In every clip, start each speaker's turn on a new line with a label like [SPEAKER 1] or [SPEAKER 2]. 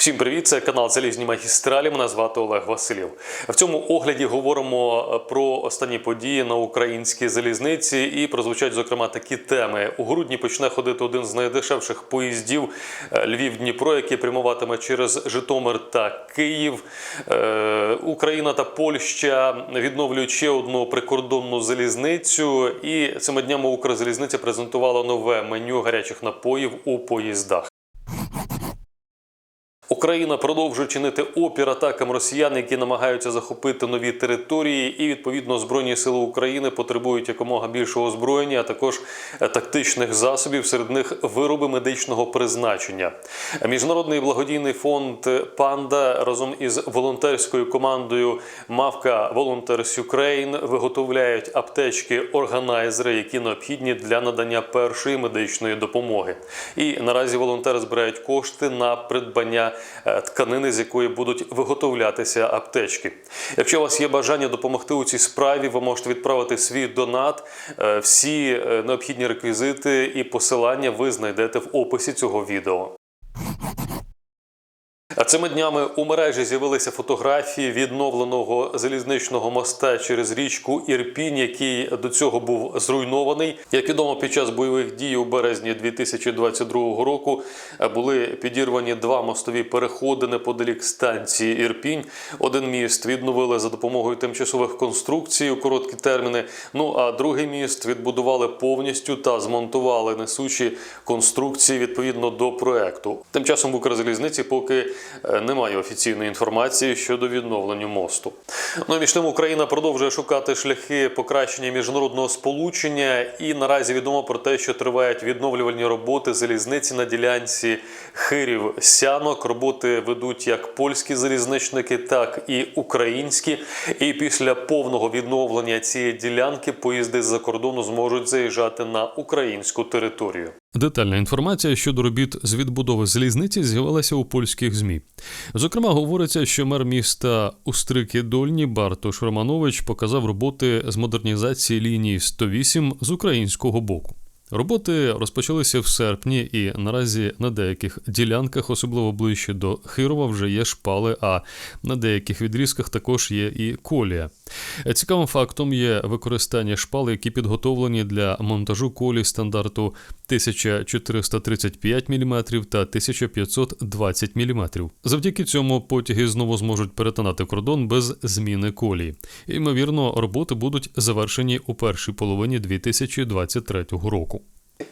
[SPEAKER 1] Всім привіт! Це канал Залізні Магістралі. Мене звати Олег Василів. В цьому огляді говоримо е, про останні події на українській залізниці і прозвучать зокрема такі теми. У грудні почне ходити один з найдешевших поїздів е, Львів-Дніпро, який прямуватиме через Житомир та Київ. Е, Україна та Польща відновлюють ще одну прикордонну залізницю. І цими днями Укрзалізниця презентувала нове меню гарячих напоїв у поїздах. Україна продовжує чинити опір атакам росіян, які намагаються захопити нові території, і відповідно збройні сили України потребують якомога більшого озброєння, а також е, тактичних засобів, серед них вироби медичного призначення. Міжнародний благодійний фонд Панда разом із волонтерською командою Мавка Volunteers Ukraine виготовляють аптечки органайзери, які необхідні для надання першої медичної допомоги. І наразі волонтери збирають кошти на придбання тканини, з якої будуть виготовлятися аптечки. Якщо у вас є бажання допомогти у цій справі, ви можете відправити свій донат. Е, Всі е, необхідні реквізити і посилання ви знайдете в описі цього відео. А цими днями у мережі з'явилися фотографії відновленого залізничного моста через річку Ірпінь, який до цього був зруйнований. Як відомо, під час бойових дій у березні 2022 року були підірвані два мостові переходи неподалік станції Ірпінь. Один міст відновили за допомогою тимчасових конструкцій у короткі терміни. Ну а другий міст відбудували повністю та змонтували несучі конструкції відповідно до проекту. Тим часом в Укрзалізниці поки немає офіційної інформації щодо відновлення мосту. Ну і між тим Україна продовжує шукати шляхи покращення міжнародного сполучення, і наразі відомо про те, що тривають відновлювальні роботи залізниці на ділянці Хирів Сянок. Роботи ведуть як польські залізничники, так і українські. І після повного відновлення цієї ділянки поїзди з-за кордону зможуть заїжджати на українську територію.
[SPEAKER 2] Детальна інформація щодо робіт з відбудови залізниці з'явилася у польських змі. Зокрема, говориться, що мер міста Устрики Дольні Бартош Романович показав роботи з модернізації лінії 108 з українського боку. Роботи розпочалися в серпні, і наразі на деяких ділянках, особливо ближче до Хирова, вже є шпали, а на деяких відрізках також є і колія. Цікавим фактом є використання шпал, які підготовлені для монтажу колій стандарту 1435 мм та 1520 мм. Завдяки цьому потяги знову зможуть перетинати кордон без зміни колії. Ймовірно, роботи будуть завершені у першій половині 2023 року.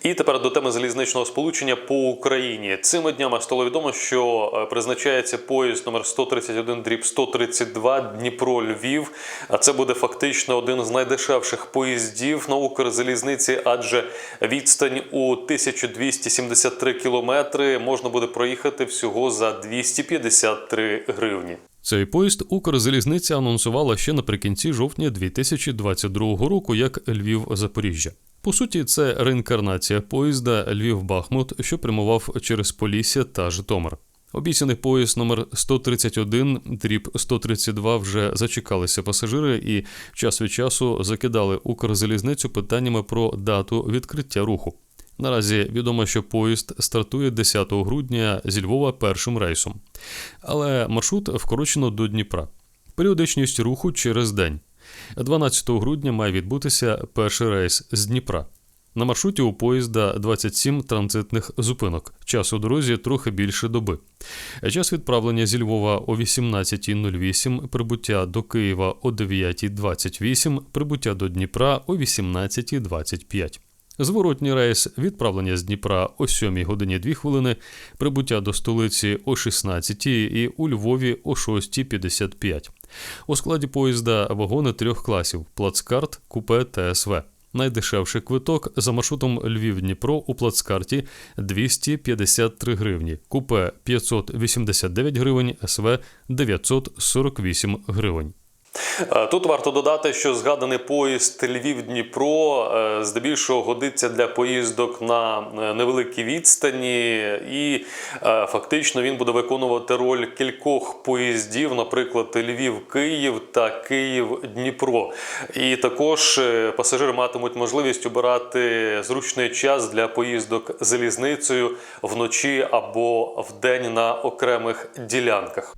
[SPEAKER 1] І тепер до теми залізничного сполучення по Україні. Цими днями стало відомо, що е, призначається поїзд номер 131 дріб 132 Дніпро Львів. А це буде фактично один з найдешевших поїздів на Укрзалізниці, адже відстань у 1273 кілометри можна буде проїхати всього за 253 гривні.
[SPEAKER 2] Цей поїзд Укрзалізниця анонсувала ще наприкінці жовтня 2022 року як Львів-Запоріжжя. По суті, це реінкарнація поїзда Львів-Бахмут, що прямував через Полісся та Житомир. Обіцяний поїзд номер 131 дріб 132 вже зачекалися пасажири і час від часу закидали Укрзалізницю питаннями про дату відкриття руху. Наразі відомо, що поїзд стартує 10 грудня зі Львова першим рейсом, але маршрут вкорочено до Дніпра. Періодичність руху через день. 12 грудня має відбутися перший рейс з Дніпра. На маршруті у поїзда 27 транзитних зупинок. Час у дорозі трохи більше доби. Час відправлення зі Львова о 18.08, прибуття до Києва о 9.28, прибуття до Дніпра о 18.25. Зворотній рейс відправлення з Дніпра о 7 годині 2 хвилини, прибуття до столиці о 16 і у Львові о 6.55. У складі поїзда вагони трьох класів: плацкарт, купе та СВ. Найдешевший квиток за маршрутом Львів-Дніпро у плацкарті 253 гривні, купе 589 гривень, СВ 948 гривень.
[SPEAKER 1] Е, Тут варто додати, що згаданий поїзд Львів-Дніпро е, здебільшого годиться для поїздок на е, невеликій відстані, і фактично він буде виконувати роль кількох поїздів, наприклад, Львів-Київ та Київ-Дніпро. І також пасажири матимуть можливість обирати зручний час для поїздок залізницею вночі або вдень на окремих ділянках.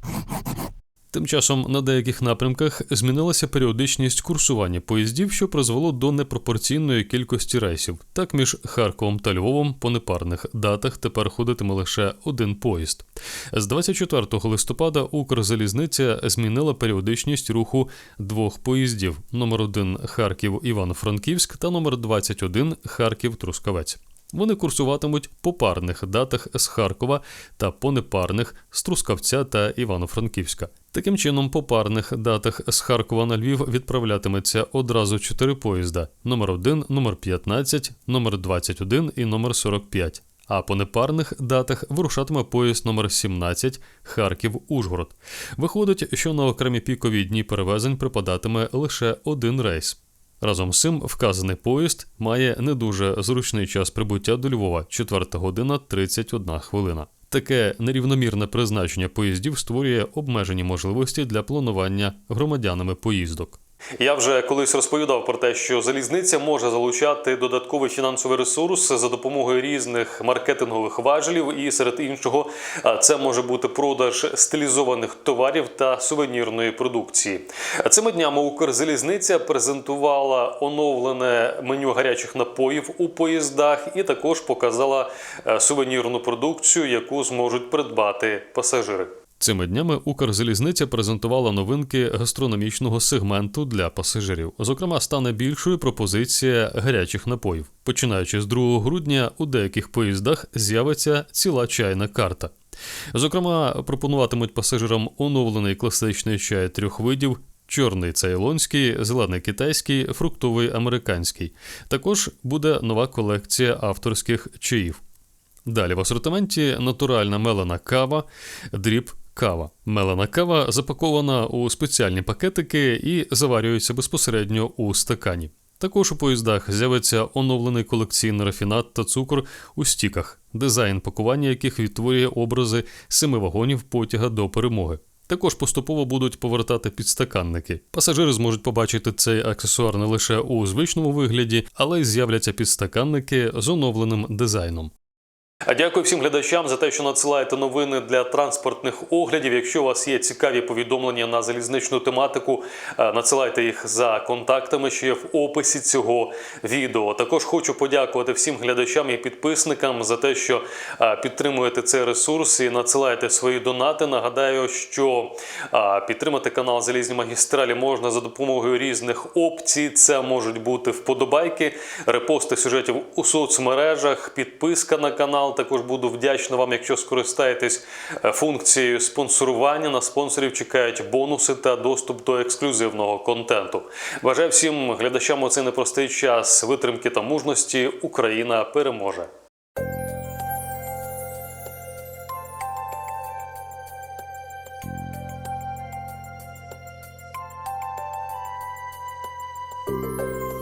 [SPEAKER 2] Тим часом на деяких напрямках змінилася періодичність курсування поїздів, що призвело до непропорційної кількості рейсів. Так між Харковом та Львовом по непарних датах тепер ходитиме лише один поїзд. З 24 листопада Укрзалізниця змінила періодичність руху двох поїздів: номер 1 Харків Івано-Франківськ та номер 21 Харків Трускавець. Вони курсуватимуть по парних датах з Харкова та по непарних з Трускавця та Івано-Франківська. Таким чином, по парних датах з Харкова на Львів відправлятиметься одразу чотири поїзда: номер 1, номер 15, номер 21 і номер 45. А по непарних датах вирушатиме поїзд номер 17 Харків-Ужгород. Виходить, що на окремі пікові дні перевезень припадатиме лише один рейс. Разом з цим вказаний поїзд має не дуже зручний час прибуття до Львова 4 година 31 хвилина. Таке нерівномірне призначення поїздів створює обмежені можливості для планування громадянами поїздок.
[SPEAKER 1] Я вже колись розповідав про те, що залізниця може залучати додатковий фінансовий ресурс за допомогою різних маркетингових важелів, і серед іншого це може бути продаж стилізованих товарів та сувенірної продукції. Цими днями Укрзалізниця презентувала оновлене меню гарячих напоїв у поїздах і також показала сувенірну продукцію, яку зможуть придбати пасажири.
[SPEAKER 2] Цими днями Укрзалізниця презентувала новинки гастрономічного сегменту для пасажирів. Зокрема, стане більшою пропозиція гарячих напоїв. Починаючи з 2 грудня, у деяких поїздах з'явиться ціла чайна карта. Зокрема, пропонуватимуть пасажирам оновлений класичний чай трьох видів. Чорний цейлонський, зелений китайський, фруктовий американський. Також буде нова колекція авторських чаїв. Далі в асортименті натуральна мелена кава, дріб кава. Мелена кава запакована у спеціальні пакетики і заварюється безпосередньо у стакані. Також у поїздах з'явиться оновлений колекційний рафінат та цукор у стіках, дизайн пакування яких відтворює образи семи вагонів потяга до перемоги. Також поступово будуть повертати підстаканники. Пасажири зможуть побачити цей аксесуар не лише у звичному вигляді, але й з'являться підстаканники з оновленим дизайном.
[SPEAKER 1] Дякую всім глядачам за те, що надсилаєте новини для транспортних оглядів. Якщо у вас є цікаві повідомлення на залізничну тематику, е, надсилайте їх за контактами, що є в описі цього відео. Також хочу подякувати всім глядачам і підписникам за те, що е, підтримуєте цей ресурс і надсилаєте свої донати. Нагадаю, що е, підтримати канал Залізні магістралі можна за допомогою різних опцій. Це можуть бути вподобайки, репости сюжетів у соцмережах, підписка на канал. Також буду вдячна вам, якщо скористаєтесь е, функцією спонсорування. На спонсорів чекають бонуси та доступ до ексклюзивного контенту. Бажаю всім глядачам у цей непростий час витримки та мужності. Україна переможе.
[SPEAKER 3] Thank